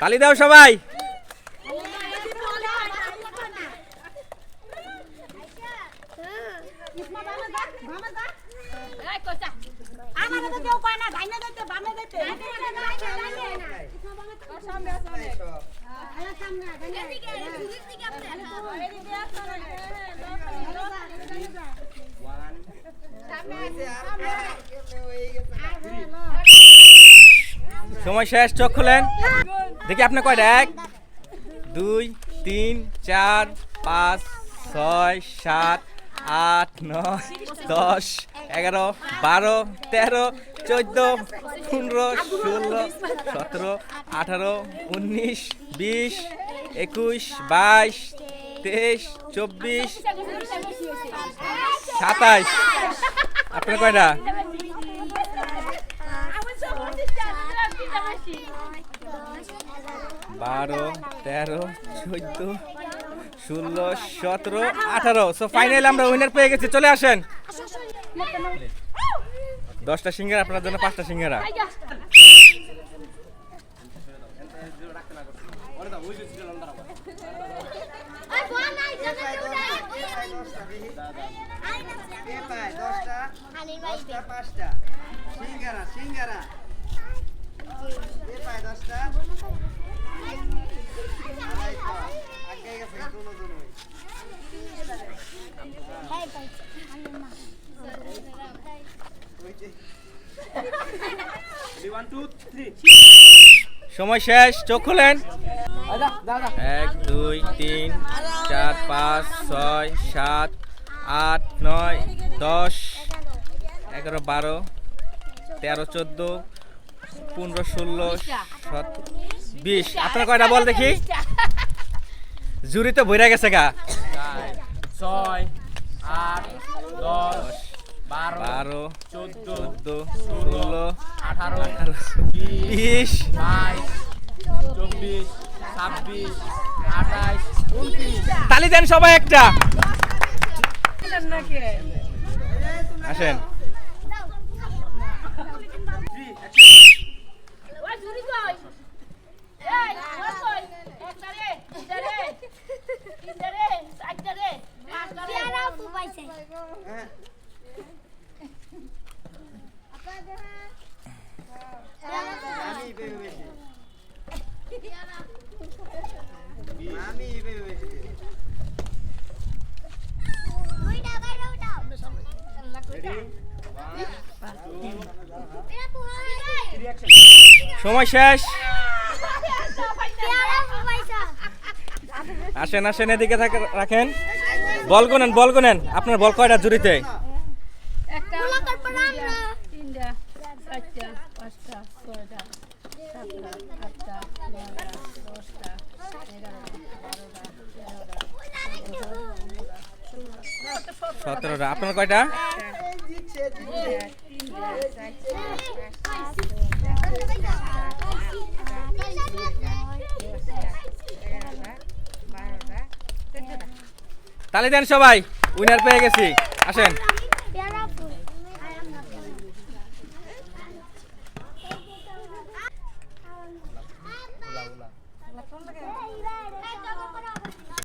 তালি দাও সবাই। আমাদের সময় শেষ, চোখ খুলেন। দেখি আপনি কয়টা? এক, দুই, তিন, চার, পাঁচ, ছয়, সাত, আট, নয়, দশ, এগারো, বারো, তেরো, চোদ্দ, পনেরো, ষোলো, সতেরো, আঠারো, উনিশ, বিশ, একুশ, বাইশ, তেইশ, চব্বিশ, সাতাইশ। আপনার কয়টা? বারো, তেরো, চোদ্দ, ষোলো, সতেরো, আঠারো। সো ফাইনাল আমরা উইনার পেয়ে গেছি। চলে আসেন। দশটা সিঙ্গারা, আপনার জন্য পাঁচটা সিঙ্গারা। পায় দশটা দশটা পাঁচটা সিঙ্গারা সিঙ্গারা এ দশটা আগে গেছে দুনো দুনোই। সময় শেষ চোখ খুলেন এক দুই তিন চার পাঁচ ছয় সাত আট নয় দশ এগারো বারো তেরো চোদ্দ পনেরো ষোলো বিশ। আপনার কয়টা বল দেখি? জুরি তো বইরা গেছে গা। ছয় আট দশ বারো চোদ্দ ষোলো আঠারো আঠারো বিশ বাইশ চব্বিশ ছাব্বিশ উনত্রিশ। তালি দেন সবাই একটা। আসেন হ্যাঁ আমি পেয়ে বেশি সময় শেষ। আসেন আসেন, এদিকে রাখেন। বল গুনেন বল গুনেন। আপনার বল কয়টা জুড়িতে? সতেরোটা। আপনার কয়টা? তালি দেন সবাই উইনার পেয়ে গেছি। আসেন।